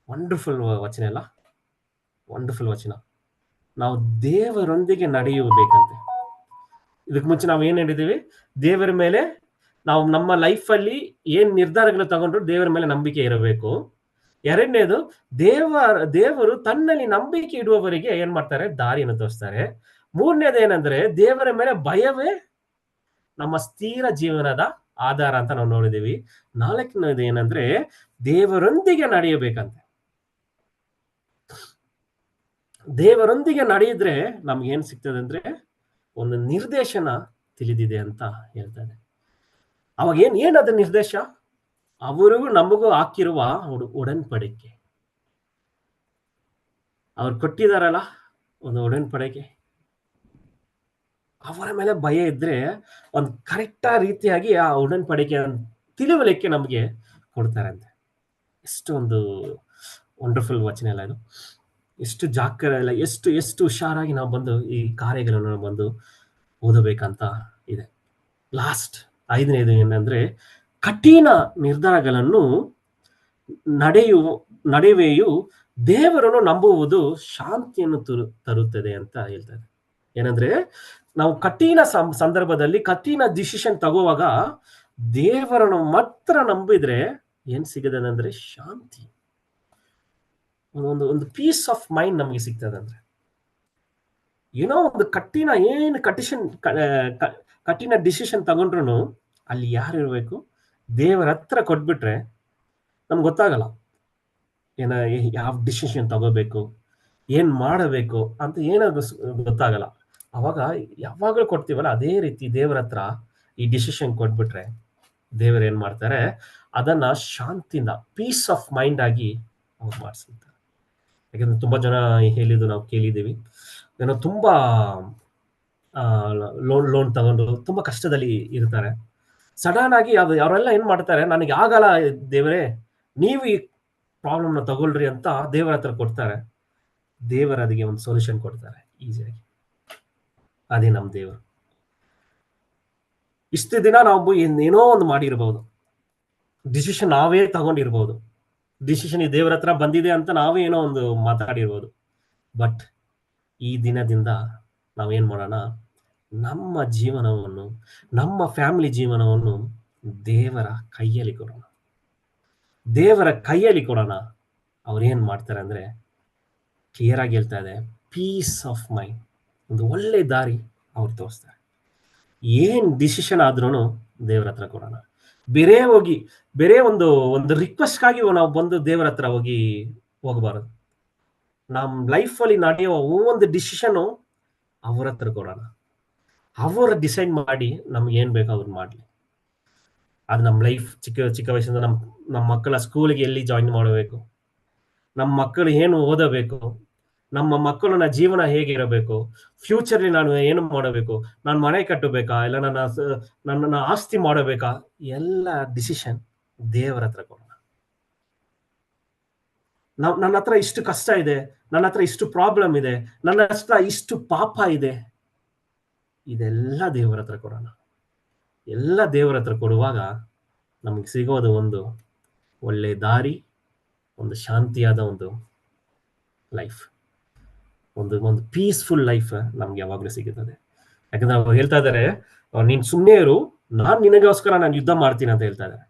wonderful ವಚನ ಅಲ್ಲ? ವಂಡರ್ಫುಲ್ ವಚನ. ನಾವು ದೇವರೊಂದಿಗೆ ನಡೆಯಬೇಕಂತೆ ಇದಕ್ಕೆ ಮುಂಚೆ ನಾವು ಏನ್ ಹೇಳಿದೀವಿ ದೇವರ ಮೇಲೆ ನಾವು ನಮ್ಮ ಲೈಫಲ್ಲಿ ಏನ್ ನಿರ್ಧಾರಗಳು ತಗೊಂಡ್ರು ದೇವರ ಮೇಲೆ ನಂಬಿಕೆ ಇರಬೇಕು. ಎರಡನೇದು ದೇವ ದೇವರು ತನ್ನಲ್ಲಿ ನಂಬಿಕೆ ಇಡುವವರಿಗೆ ಏನ್ ಮಾಡ್ತಾರೆ? ದಾರಿಯನ್ನು ತೋರಿಸ್ತಾರೆ. ಮೂರನೇದು ಏನಂದ್ರೆ, ದೇವರ ಮೇಲೆ ಭಯವೇ ನಮ್ಮ ಸ್ಥಿರ ಜೀವನದ ಆಧಾರ ಅಂತ ನಾವು ನೋಡಿದೀವಿ ನಾಲ್ಕನೇದು ಏನಂದ್ರೆ, ದೇವರೊಂದಿಗೆ ನಡೆಯಬೇಕಂತೆ. ದೇವರೊಂದಿಗೆ ನಡೆಯಿದ್ರೆ ನಮ್ಗೆ ಏನ್ ಸಿಗ್ತದೆ ಅಂದ್ರೆ, ಒಂದು ನಿರ್ದೇಶನ ತಿಳಿದಿದೆ ಅಂತ ಹೇಳ್ತಾರೆ ಅವಾಗ ಏನ್ ಏನದ ನಿರ್ದೇಶ? ಅವರಿಗೂ ನಮಗೂ ಹಾಕಿರುವ ಒಡನ್ಪಡಿಕೆ ಅವ್ರು ಕೊಟ್ಟಿದಾರಲ್ಲ, ಒಂದು ಉಡನ್ಪಡಿಕೆ. ಅವರ ಮೇಲೆ ಭಯ ಇದ್ರೆ ಒಂದು ಕರೆಕ್ಟ್ ರೀತಿಯಾಗಿ ಆ ಉಡನ್ಪಡಿಕೆ ತಿಳುವಳಿಕೆ ನಮಗೆ ಕೊಡ್ತಾರಂತೆ. ಎಷ್ಟು ಒಂದು ವಂಡರ್ಫುಲ್ ವಚನ ಎಲ್ಲ ಇದು. ಎಷ್ಟು ಜಾಗ್ರ ಎಲ್ಲ ಎಷ್ಟು ಎಷ್ಟು ಹುಷಾರಾಗಿ ನಾವು ಬಂದು ಈ ಕಾರ್ಯಗಳನ್ನು ಬಂದು ಓದಬೇಕಂತ ಇದೆ. ಲಾಸ್ಟ್ ಐದನೇದು ಏನಂದ್ರೆ ಕಠಿಣ ನಿರ್ಧಾರಗಳನ್ನು ನಡೆಯು ನಡೆಯುವೆಯು ದೇವರನ್ನು ನಂಬುವುದು ಶಾಂತಿಯನ್ನು ತರು, ತರುತ್ತದೆ ಅಂತ ಹೇಳ್ತಾರೆ. ಏನಂದ್ರೆ ನಾವು ಕಠಿಣ ಸಂದರ್ಭದಲ್ಲಿ ಕಠಿಣ ಡಿಸಿಷನ್ ತಗೋವಾಗ ದೇವರನ್ನು ಮಾತ್ರ ನಂಬಿದ್ರೆ ಏನ್ ಸಿಗದಂದ್ರೆ ಶಾಂತಿ. ಒಂದು ಒಂದು ಪೀಸ್ ಆಫ್ ಮೈಂಡ್ ನಮಗೆ ಸಿಗ್ತದೆ ಅಂದ್ರೆ ಏನೋ ಒಂದು ಕಠಿಣ, ಏನು ಕಟಿಷನ್ ಕಠಿಣ ಡಿಸಿಷನ್ ತಗೊಂಡ್ರು ಅಲ್ಲಿ ಯಾರು ಇರಬೇಕು? ದೇವರ ಹತ್ರ ಕೊಟ್ಬಿಟ್ರೆ ನಮ್ಗೆ ಗೊತ್ತಾಗಲ್ಲ. ಏನ ಯಾವ ಡಿಸಿಷನ್ ತಗೋಬೇಕು, ಏನ್ ಮಾಡಬೇಕು ಅಂತ ಏನಾದ್ರು ಗೊತ್ತಾಗಲ್ಲ. ಅವಾಗ ಯಾವಾಗಲೂ ಕೊಡ್ತೀವಲ್ಲ, ಅದೇ ರೀತಿ ದೇವರ ಹತ್ರ ಈ ಡಿಸಿಷನ್ ಕೊಟ್ಬಿಟ್ರೆ ದೇವರು ಏನ್ ಮಾಡ್ತಾರೆ, ಅದನ್ನ ಶಾಂತಿಯಿಂದ ಪೀಸ್ ಆಫ್ ಮೈಂಡ್ ಆಗಿ ಅವ್ರು ಮಾಡಿಸ್ತಾರೆ ಯಾಕಂದ್ರೆ ತುಂಬಾ ಜನ ಹೇಳಿದ್ದು ನಾವು ಕೇಳಿದ್ದೀವಿ. ಏನೋ ತುಂಬಾ ಲೋನ್ ಲೋನ್ ತಗೊಂಡು ತುಂಬಾ ಕಷ್ಟದಲ್ಲಿ ಇರ್ತಾರೆ. ಸಡನ್ ಆಗಿ ಅದು ಅವರೆಲ್ಲ ಏನ್ ಮಾಡ್ತಾರೆ, ನನಗೆ ಆಗಲ್ಲ ದೇವರೇ, ನೀವು ಈ ಪ್ರಾಬ್ಲಮ್ನ ತಗೊಳ್ರಿ ಅಂತ ದೇವರ ಹತ್ರ ಕೊಡ್ತಾರೆ. ದೇವರ ಅದಕ್ಕೆ ಒಂದು ಸೊಲ್ಯೂಷನ್ ಕೊಡ್ತಾರೆ ಈಸಿಯಾಗಿ ಅದೇ ನಮ್ಮ ದೇವರು. ಇಷ್ಟು ದಿನ ನಾವು ಏನೇನೋ ಏನೋ ಒಂದು ಮಾಡಿರ್ಬೋದು. ಡಿಸಿಷನ್ ನಾವೇ ತಗೊಂಡಿರ್ಬೋದು. ಡಿಸಿಷನ್ ಈ ದೇವರ ಹತ್ರ ಬಂದಿದೆ ಅಂತ ನಾವೇ ಏನೋ ಒಂದು ಮಾತಾಡಿರ್ಬೋದು. ಬಟ್ ಈ ದಿನದಿಂದ ನಾವೇನ್ ಮಾಡೋಣ? ನಮ್ಮ ಜೀವನವನ್ನು, ನಮ್ಮ ಫ್ಯಾಮಿಲಿ ಜೀವನವನ್ನು ದೇವರ ಕೈಯಲ್ಲಿ ಕೊಡೋಣ. ದೇವರ ಕೈಯಲ್ಲಿ ಕೊಡೋಣ. ಅವ್ರೇನ್ ಮಾಡ್ತಾರೆ ಅಂದ್ರೆ ಕ್ಲಿಯರ್ ಆಗಿ ಹೇಳ್ತಾ ಇದೆ ಪೀಸ್ ಆಫ್ ಮೈಂಡ್ ಒಂದು ಒಳ್ಳೆ ದಾರಿ ಅವ್ರು ತೋರಿಸ್ತಾರೆ. ಏನು ಡಿಸಿಷನ್ ಆದ್ರೂ ದೇವರ ಹತ್ರ ಕೊಡೋಣ. ಬೇರೆ ಹೋಗಿ, ಬೇರೆ ಒಂದು ಒಂದು ರಿಕ್ವೆಸ್ಟ್ಗಾಗಿ ನಾವು ಬಂದು ದೇವರ ಹತ್ರ ಹೋಗಿ ಹೋಗಬಾರದು. ನಮ್ಮ ಲೈಫಲ್ಲಿ ನಡೆಯುವ ಒಂದು ಡಿಸಿಷನು ಅವ್ರ ಹತ್ರ ಕೊಡೋಣ. ಅವರು ಡಿಸೈಡ್ ಮಾಡಿ ನಮ್ಗೆ ಏನ್ ಬೇಕೋ ಅದನ್ನ ಮಾಡಲಿ. ಅದು ನಮ್ಮ ಲೈಫ್ ಚಿಕ್ಕ ಚಿಕ್ಕ ವಯಸ್ಸಿಂದ ನಮ್ಮ ನಮ್ಮ ಮಕ್ಕಳ ಸ್ಕೂಲಿಗೆ ಎಲ್ಲಿ ಜಾಯಿನ್ ಮಾಡಬೇಕು? ನಮ್ಮ ಮಕ್ಕಳು ಏನು ಓದಬೇಕು? ನಮ್ಮ ಮಕ್ಕಳನ್ನ ಜೀವನ ಹೇಗಿರಬೇಕು ಫ್ಯೂಚರ್ಲಿ ನಾನು ಏನು ಮಾಡಬೇಕು? ನಾನು ಮನೆ ಕಟ್ಟಬೇಕಾ? ಇಲ್ಲ ನನ್ನ ನನ್ನ ಆಸ್ತಿ ಮಾಡಬೇಕಾ? ಎಲ್ಲ ಡಿಸಿಷನ್ ದೇವರ ಹತ್ರ ಕೊಡೋಣ. ನನ್ನ ಹತ್ರ ಇಷ್ಟು ಕಷ್ಟ ಇದೆ, ನನ್ನ ಹತ್ರ ಇಷ್ಟು ಪ್ರಾಬ್ಲಮ್ ಇದೆ, ನನ್ನ ಹತ್ರ ಇಷ್ಟು ಪಾಪ ಇದೆ. ಇದೆಲ್ಲ ದೇವರ ಹತ್ರ ಕೊಡೋಣ. ಎಲ್ಲ ದೇವರ ಹತ್ರ ಕೊಡುವಾಗ ನಮಗೆ ಸಿಗೋದು ಒಂದು ಒಳ್ಳೆ ದಾರಿ, ಒಂದು ಶಾಂತಿಯಾದ ಒಂದು ಲೈಫ್ ಒಂದು ಒಂದು ಪೀಸ್ಫುಲ್ ಲೈಫ್ ನಮ್ಗೆ ಯಾವಾಗಲೂ ಸಿಗುತ್ತದೆ. ಯಾಕಂದ್ರೆ ಅವ್ರು ಹೇಳ್ತಾ ಇದ್ದಾರೆ ಅವ್ರು ನೀನ್ ಸುಮ್ಮನೆ ಇರು, ನಾನ್ ನಿನಗೋಸ್ಕರ ನಾನು ಯುದ್ಧ ಮಾಡ್ತೀನಿ ಅಂತ ಹೇಳ್ತಾ ಇದ್ದಾರೆ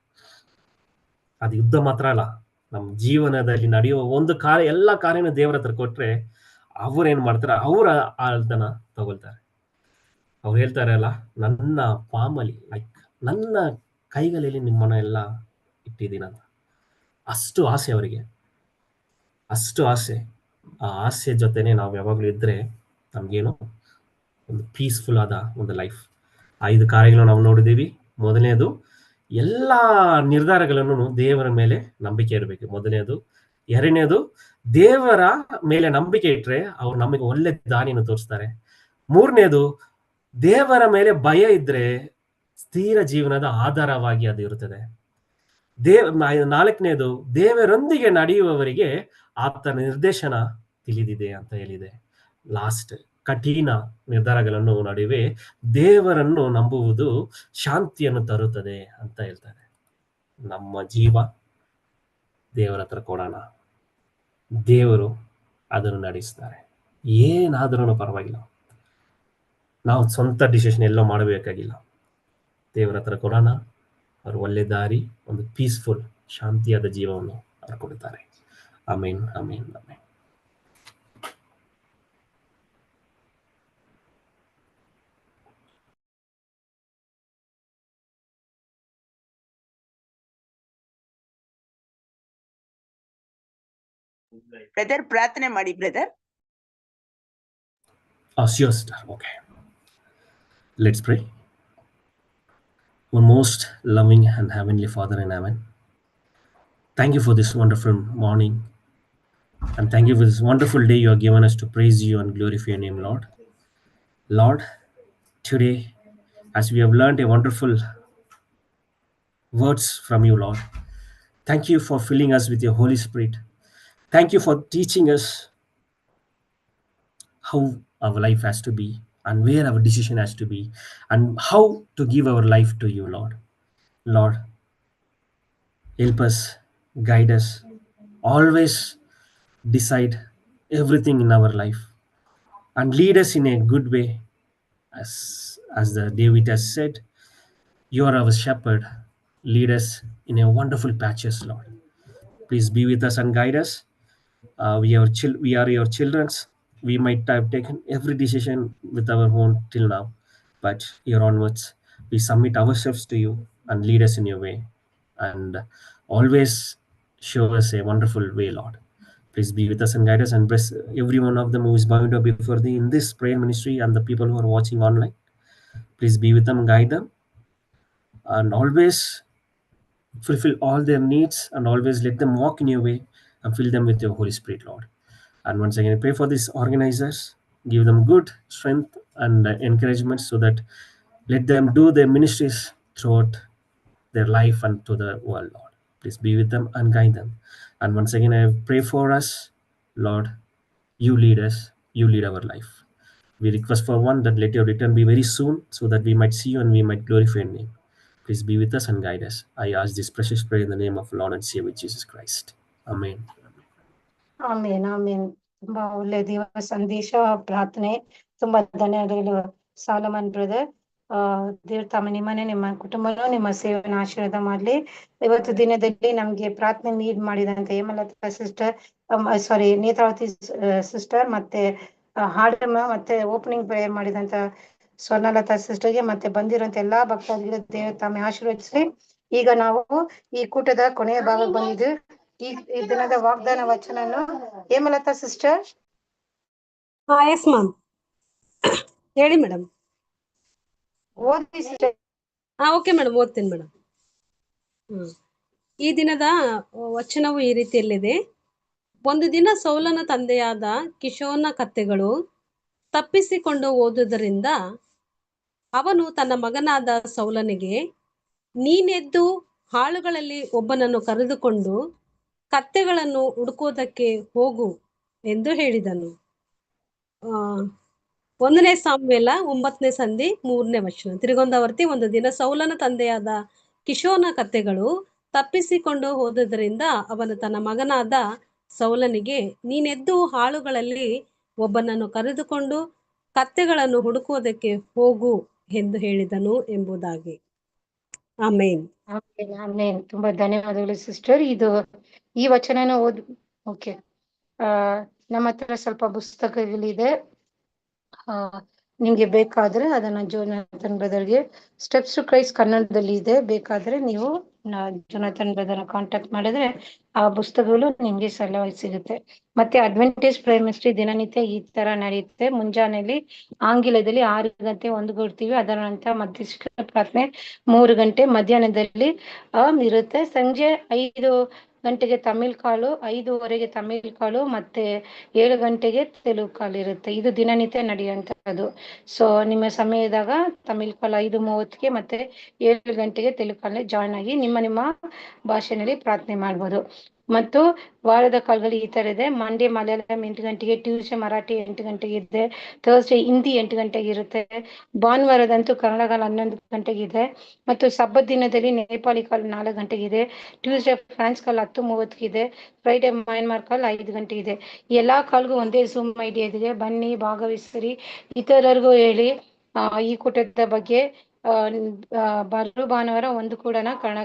ಅದು ಯುದ್ಧ ಮಾತ್ರ ಅಲ್ಲ ನಮ್ಮ ಜೀವನದಲ್ಲಿ ನಡೆಯುವ ಒಂದು ಕಾರ್ಯ, ಎಲ್ಲ ಕಾರ್ಯನ ದೇವರ ಹತ್ರ ಕೊಟ್ರೆ ಅವ್ರೇನ್ ಮಾಡ್ತಾರೆ, ಅವರ ಆಳ್ತನ ತಗೊಳ್ತಾರೆ. ಅವ್ರು ಹೇಳ್ತಾರೆ ಅಲ್ಲ, ನನ್ನ ಫಾರ್ಮಲ್ಲಿ ಲೈಕ್ ನನ್ನ ಕೈಗಳಲ್ಲಿ ನಿಮ್ಮನ್ನ ಎಲ್ಲ ಇಟ್ಟಿದ್ದೀನಂತ ಅಷ್ಟು ಆಸೆ ಅವರಿಗೆ. ಅಷ್ಟು ಆಸೆ. ಆ ಆಸೆ ಜೊತೆನೆ ನಾವು ಯಾವಾಗಲೂ ಇದ್ರೆ ನಮ್ಗೇನು ಒಂದು ಪೀಸ್ಫುಲ್ ಆದ ಒಂದು ಲೈಫ್ ಐದು ಕಾರ್ಯಗಳು ನಾವು ನೋಡಿದ್ದೀವಿ. ಮೊದಲನೇದು ಎಲ್ಲ ನಿರ್ಧಾರಗಳನ್ನು ದೇವರ ಮೇಲೆ ನಂಬಿಕೆ ಇರಬೇಕು. ಮೊದಲನೇದು. ಎರಡನೇದು ದೇವರ ಮೇಲೆ ನಂಬಿಕೆ ಇಟ್ರೆ ಅವ್ರು ನಮಗೆ ಒಳ್ಳೆ ದಾನಿಯನ್ನು ತೋರಿಸ್ತಾರೆ. ಮೂರನೇದು ದೇವರ ಮೇಲೆ ಭಯ ಇದ್ರೆ ಸ್ಥಿರ ಜೀವನದ ಆಧಾರವಾಗಿ ಅದು ಇರುತ್ತದೆ. ದೇವ್, ನಾಲ್ಕನೇದು, ದೇವರೊಂದಿಗೆ ನಡೆಯುವವರಿಗೆ ಆತನ ನಿರ್ದೇಶನ ತಿಳಿದಿದೆ ಅಂತ ಹೇಳಿದೆ. ಲಾಸ್ಟ್ ಕಠಿಣ ನಿರ್ಧಾರಗಳನ್ನು ನಡುವೆ ದೇವರನ್ನು ನಂಬುವುದು ಶಾಂತಿಯನ್ನು ತರುತ್ತದೆ ಅಂತ ಹೇಳ್ತಾರೆ. ನಮ್ಮ ಜೀವ ದೇವರ ಹತ್ರ ಕೊಡೋಣ. ದೇವರು ಅದನ್ನು ನಡೆಸ್ತಾರೆ. ಏನಾದರೂ ಪರವಾಗಿಲ್ಲ. ನಾವು ಸ್ವಂತ ಡಿಸಿಷನ್ ಎಲ್ಲೋ ಮಾಡಬೇಕಾಗಿಲ್ಲ. ದೇವರ ಹತ್ರ ಕೊಡೋಣ. ಅವರು ಒಳ್ಳೆ ದಾರಿ ಒಂದು ಪೀಸ್ಫುಲ್ ಶಾಂತಿಯಾದ ಜೀವವನ್ನು ಅವರು ಕೊಡುತ್ತಾರೆ ಆಮೇನ್ ಆಮೇನ್ ಆಮೇನ್. ಬ್ರದರ್ ಪ್ರಾರ್ಥನೆ ಮಾಡಿ ಬ್ರದರ್ ಸಿಯೋ ಸ್ಟಾರ್ sister. Let's pray. Our most loving and heavenly Father in heaven, thank you for this wonderful morning. And thank you for this wonderful day you have given us to praise you and glorify your name, Lord. Lord, today, as we have learned a wonderful words from you, Lord, thank you for filling us with your Holy Spirit. Thank you for teaching us how our life has to be and where our decision has to be and how to give our life to you lord. Lord help us guide us always decide everything in our life and lead us in a good way. As as the david has said you are our shepherd. Lead us in a wonderful patches lord. Please be with us and guide us. Uh, we are we are your children's we might have taken every decision with our own till now but here onwards we submit ourselves to you and lead us in your way. And always show us a wonderful way lord. Please be with us and guide us and bless every one of them who is bound up before thee in this prayer ministry and the people who are watching online. Please be with them guide them and always fulfill all their needs and always let them walk in your way and fill them with your Holy Spirit, Lord. And once again, pray for these organizers, give them good strength and uh, encouragement so that let them do their ministries throughout their life and to the world, Lord. Please be with them and guide them. And once again, I pray for us, Lord. You lead us, you lead our life. We request for one that let your return be very soon so that we might see you and we might glorify your name. Please be with us and guide us. I ask this precious prayer in the name of Lord and Savior Jesus Christ. Amen. Amen amen. ತುಂಬಾ ಒಳ್ಳೆ ದಿವಸ ಸಂದೇಶ, ಪ್ರಾರ್ಥನೆ. ತುಂಬಾ ಧನ್ಯವಾದಗಳು, Solomon brother ಆ, ದೇವ್ರ ತಮ್ಮ ನಿಮ್ಮನೆ ನಿಮ್ಮ ಕುಟುಂಬನೂ, ನಿಮ್ಮ ಸೇವೆನ ಆಶೀರ್ವಾದ ಮಾಡ್ಲಿ. ಇವತ್ತು ದಿನದಲ್ಲಿ ನಮ್ಗೆ ಪ್ರಾರ್ಥನೆ ನೀಡ್ ಮಾಡಿದಂತ Hemalatha sister sorry Netravati sister ಮತ್ತೆ ಹಾಡಮ್ಮ ಮತ್ತೆ ಓಪನಿಂಗ್ ಪ್ರೇಯರ್ ಮಾಡಿದಂತ ಸ್ವರ್ಣಲತಾ ಸಿಸ್ಟರ್ಗೆ ಮತ್ತೆ ಬಂದಿರುವಂತ ಎಲ್ಲಾ ಭಕ್ತಾದಿಗಳು ದೇವ್ರ ತಮ್ಮ ಆಶೀರ್ವದಿಸ್ಲಿ. ಈಗ ನಾವು ಈ ಕೂಟದ ಕೊನೆಯ ಭಾಗಕ್ಕೆ ಬಂದಿದ್ದು. ಈ ದಿನದ ವಾಗ್ದಾನ ವಚನನು. ಹೇಮಲತಾ ಸಿಸ್ಟರ್? ಹಾ ಎಸ್ ಮ್ಯಾಮ್ ಹೇಳಿ ಮೇಡಮ್ ಓದಿ ಸಿಸ್ಟರ್. ಹಾ ಓಕೆ ಮೇಡಮ್ ಓದ್ತೀನಿ ಮೇಡಮ್ ಹ್ಮ್. ಈ ದಿನದ ವಚನವು ಈ ರೀತಿಯಲ್ಲಿದೆ. ಒಂದು ದಿನ ಸೌಲನ ತಂದೆಯಾದ ಕಿಶೋನ ಕತ್ತೆಗಳು ತಪ್ಪಿಸಿಕೊಂಡು ಓದುವುದರಿಂದ ಅವನು ತನ್ನ ಮಗನಾದ ಸೌಲನಿಗೆ ನೀನೆದ್ದು ಹಾಳುಗಳಲ್ಲಿ ಒಬ್ಬನನ್ನು ಕರೆದುಕೊಂಡು ಕತ್ತೆಗಳನ್ನು ಹುಡುಕೋದಕ್ಕೆ ಹೋಗು ಎಂದು ಹೇಳಿದನು. ಒಂದನೇ ಸಾಮ್ಯಲ ಒಂಬತ್ತನೇ ಸಂಧಿ ಮೂರನೇ ವಚನ. ತಿರುಗೊಂದವರ್ತಿ ಒಂದು ದಿನ ಸೌಲನ ತಂದೆಯಾದ ಕಿಶೋನ ಕತ್ತೆಗಳು ತಪ್ಪಿಸಿಕೊಂಡು ಹೋದದರಿಂದ ಅವನು ತನ್ನ ಮಗನಾದ ಸೌಲನಿಗೆ, ನೀನೆದ್ದು ಹಾಳುಗಳಲ್ಲಿ ಒಬ್ಬನನ್ನು ಕರೆದುಕೊಂಡು ಕತ್ತೆಗಳನ್ನು ಹುಡುಕುವುದಕ್ಕೆ ಹೋಗು ಎಂದು ಹೇಳಿದನು ಎಂಬುದಾಗಿ. ಆಮೇನ್. ಆಮೇನ್ ತುಂಬಾ ಧನ್ಯವಾದಗಳು ಸಿಸ್ಟರ್ ಇದು ಈ ವಚನನ ಓದ್ ಓಕೆ ಆ, ನಮ್ಮ ಹತ್ರ ಸ್ವಲ್ಪ ಪುಸ್ತಕಗಳಿದೆ. ಆ ನಿಮ್ಗೆ ಬೇಕಾದ್ರೆ ಅದನ್ನ ಜೋನಾಥನ್ ಬ್ರದರ್ಗೆ ಸ್ಟೆಪ್ಸ್ ಟು ಕ್ರೈಸ್ಟ್ ಕನ್ನಡದಲ್ಲಿ ಇದೆ. ಬೇಕಾದ್ರೆ ನೀವು ಜೋನಾಥನ್ ಬ್ರದರ್ನ ಕಾಂಟ್ಯಾಕ್ಟ್ ಮಾಡಿದ್ರೆ ಆ ಪುಸ್ತಕಗಳು ನಿಮ್ಗೆ ಸಲುವಾಗಿ ಸಿಗುತ್ತೆ. ಮತ್ತೆ ಅಡ್ವೆಂಟೇಜ್ ಪ್ರೈಮಿಸ್ಟ್ರಿ ದಿನನಿತ್ಯ ಈ ತರ ನಡೆಯುತ್ತೆ. ಮುಂಜಾನೆಯಲ್ಲಿ ಆಂಗ್ಲದಲ್ಲಿ ಆರು ಗಂಟೆ ಒಂದು ಕೊಡ್ತೀವಿ. ಅದರ ನಂತರ ಮಧ್ಯಸ್ಥ ಪ್ರಾರ್ಥನೆ ಮೂರು ಗಂಟೆ. ಮಧ್ಯಾಹ್ನದಲ್ಲಿ ಇರುತ್ತೆ. ಸಂಜೆ ಐದು ಗಂಟೆಗೆ ತಮಿಳ್ ಕಾಲು, ಐದುವರೆಗೆ ತಮಿಳ್ ಕಾಲು ಮತ್ತೆ ಏಳು ಗಂಟೆಗೆ ತೆಲುಗು ಕಾಲು ಇರುತ್ತೆ. ಇದು ದಿನನಿತ್ಯ ನಡೆಯುವಂತದ್ದು ಸೊ ನಿಮ್ಮ ಸಮಯದಾಗ ತಮಿಳ್ ಕಾಲು ಐದು ಮೂವತ್ತಿಗೆ ಮತ್ತೆ ಏಳು ಗಂಟೆಗೆ ತೆಲುಗು ಕಾಲಲ್ಲಿ ಜಾಯ್ನ್ ಆಗಿ ನಿಮ್ಮ ನಿಮ್ಮ ಭಾಷೆನಲ್ಲಿ ಪ್ರಾರ್ಥನೆ ಮಾಡ್ಬೋದು. ಮತ್ತು ವಾರದ ಕಾಲಗಳು ಈ ತರ ಇದೆ. ಮಂಡೇ ಮಲಯಾಳಂ ಎಂಟು ಗಂಟೆಗೆ ಟ್ಯೂಸ್ಡೇ ಮರಾಠಿ ಎಂಟು ಗಂಟೆಗೆ ಇದೆ. ಥರ್ಸ್ಡೇ ಹಿಂದಿ ಎಂಟು ಗಂಟೆಗೆ ಇರುತ್ತೆ. ಭಾನುವಾರದಂತೂ ಕನ್ನಡ ಕಾಲ ಹನ್ನೊಂದು ಗಂಟೆಗೆ ಇದೆ. ಮತ್ತು ಸಬ್ಬತ್ ದಿನದಲ್ಲಿ ನೇಪಾಳಿ ಕಾಲ ನಾಲ್ಕು ಗಂಟೆಗೆ ಇದೆ. ಟ್ಯೂಸ್ಡೇ ಫ್ರಾನ್ಸ್ ಕಾಲ್ ಹತ್ತು ಮೂವತ್ತಿಗಿದೆ ಫ್ರೈಡೇ ಮಯನ್ಮಾರ್ ಕಾಲ್ ಐದು ಗಂಟೆಗೆ ಇದೆ. ಎಲ್ಲಾ ಕಾಲ್ಗೂ ಒಂದೇ ಝೂಮ್ ಐಡಿಯಾ ಇದೆ ಬನ್ನಿ, ಭಾಗವಹಿಸಿರಿ. ಇತರರಿಗೂ ಹೇಳಿ ಈ ಕೂಟದ ಬಗ್ಗೆ ಬರು ಭಾನುವಾರ ಒಂದು ಕೂಡ ಕನ್ನಡ